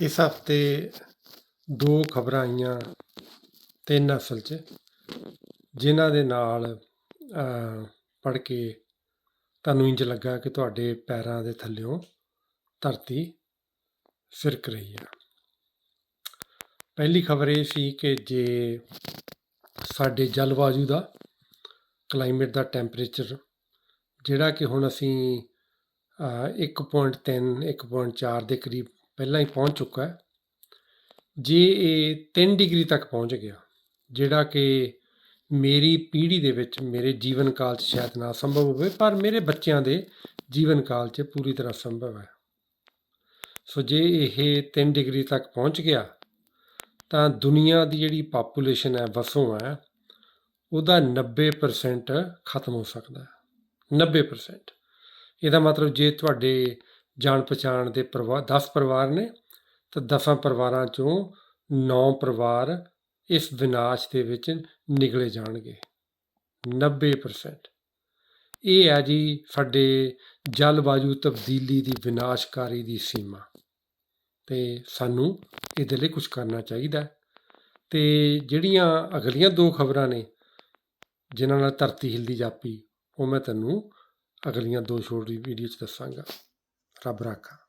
ਇਸ ਹਫ਼ਤੇ ਦੋ ਖਬਰਾਂ ਆਈਆਂ ਤਿੰਨ ਅਸਲ 'ਚ, ਜਿਨ੍ਹਾਂ ਦੇ ਨਾਲ ਪੜ੍ਹ ਕੇ ਤੁਹਾਨੂੰ ਇੰਜ ਲੱਗਾ ਕਿ ਤੁਹਾਡੇ ਪੈਰਾਂ ਦੇ ਥੱਲਿਓਂ ਧਰਤੀ ਸਿਰਕ ਰਹੀ ਹੈ ਪਹਿਲੀ ਖਬਰ ਇਹ ਸੀ ਕਿ ਜੇ ਸਾਡੇ ਜਲਵਾਯੂ ਦਾ, ਕਲਾਈਮੇਟ ਦਾ ਟੈਂਪਰੇਚਰ, ਜਿਹੜਾ ਕਿ ਹੁਣ ਅਸੀਂ 1.3 1.4 ਦੇ ਕਰੀਬ ਪਹਿਲਾਂ ਹੀ ਪਹੁੰਚ ਚੁੱਕਾ ਹੈ। ਜੇ ਇਹ 3 ਡਿਗਰੀ ਤੱਕ ਪਹੁੰਚ ਗਿਆ, ਜਿਹੜਾ ਕਿ ਮੇਰੀ ਪੀੜ੍ਹੀ ਦੇ ਵਿੱਚ, ਮੇਰੇ ਜੀਵਨ ਕਾਲ 'ਚ ਸ਼ਾਇਦ ਨਾ ਸੰਭਵ ਹੋਵੇ, ਪਰ ਮੇਰੇ ਬੱਚਿਆਂ ਦੇ ਜੀਵਨ ਕਾਲ 'ਚ ਪੂਰੀ ਤਰ੍ਹਾਂ ਸੰਭਵ ਹੈ। ਸੋ ਜੇ ਇਹ 3 ਡਿਗਰੀ ਤੱਕ ਪਹੁੰਚ ਗਿਆ, ਤਾਂ ਦੁਨੀਆ ਦੀ ਜਿਹੜੀ ਪਾਪੂਲੇਸ਼ਨ ਹੈ, ਵਸੋਂ ਹੈ, ਉਹਦਾ 90% ਖਤਮ ਹੋ ਸਕਦਾ ਹੈ। 90% ਇਹਦਾ ਮਤਲਬ ਜੇ ਤੁਹਾਡੇ ਜਾਣ ਪਛਾਣ ਦੇ ਪਰਿਵਾਰ 10 ਪਰਿਵਾਰ ਨੇ, ਤਾਂ 10 ਪਰਿਵਾਰਾਂ ਚੋਂ 9 ਪਰਿਵਾਰ ਇਸ ਵਿਨਾਸ਼ ਦੇ ਵਿੱਚ ਨਿਕਲੇ ਜਾਣਗੇ। 90% ਇਹ ਹੈ ਜੀ ਸਾਡੇ ਜਲਵਾਯੂ ਤਬਦੀਲੀ ਦੀ ਵਿਨਾਸ਼ਕਾਰੀ ਦੀ ਸੀਮਾ। ਤੇ ਸਾਨੂੰ ਇਹਦੇ ਲਈ ਕੁਝ ਕਰਨਾ ਚਾਹੀਦਾ ਹੈ। ਤੇ ਜਿਹੜੀਆਂ ਅਗਲੀਆਂ ਦੋ ਖਬਰਾਂ ਨੇ, ਜਿਨ੍ਹਾਂ ਨਾਲ ਧਰਤੀ ਹਿੱਲਦੀ ਜਾਪੀ, ਉਹ ਮੈਂ ਤੈਨੂੰ a galinha de hoje iria da dar sangue. Rabraca.